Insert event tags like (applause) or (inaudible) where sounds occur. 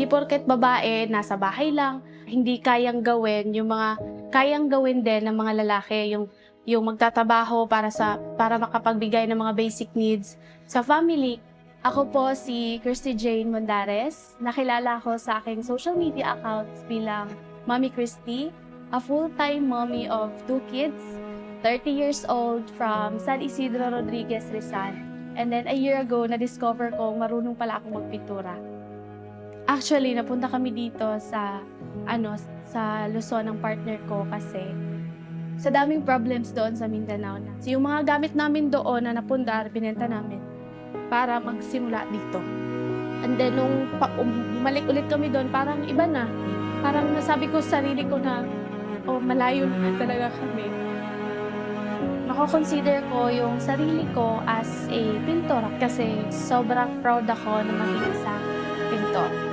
Di porket babae, nasa bahay lang, hindi kayang gawin yung mga kayang gawin din ng mga lalaki yung yung magtatrabaho para sa para makapagbigay ng mga basic needs sa family. Ako po si Kirsty Jane Mondares. Nakilala ko sa aking social media accounts bilang Mommy Christy, a full-time mommy of two kids, 30 years old from San Isidro Rodriguez, Rizal. And then a year ago, na-discover ko marunong pala akong magpintura. Actually, napunta kami dito sa ano sa Luzon ng partner ko kasi sa daming problems doon sa Mindanao na. So, yung mga gamit namin doon na napundar, binenta namin para magsimula dito. And then, nung um- bumalik ulit kami doon, parang iba na. Parang nasabi ko sa sarili ko na, oh, malayo na (laughs) talaga kami. Nako-consider ko yung sarili ko as a pintor kasi sobrang proud ako na maging isang pintor.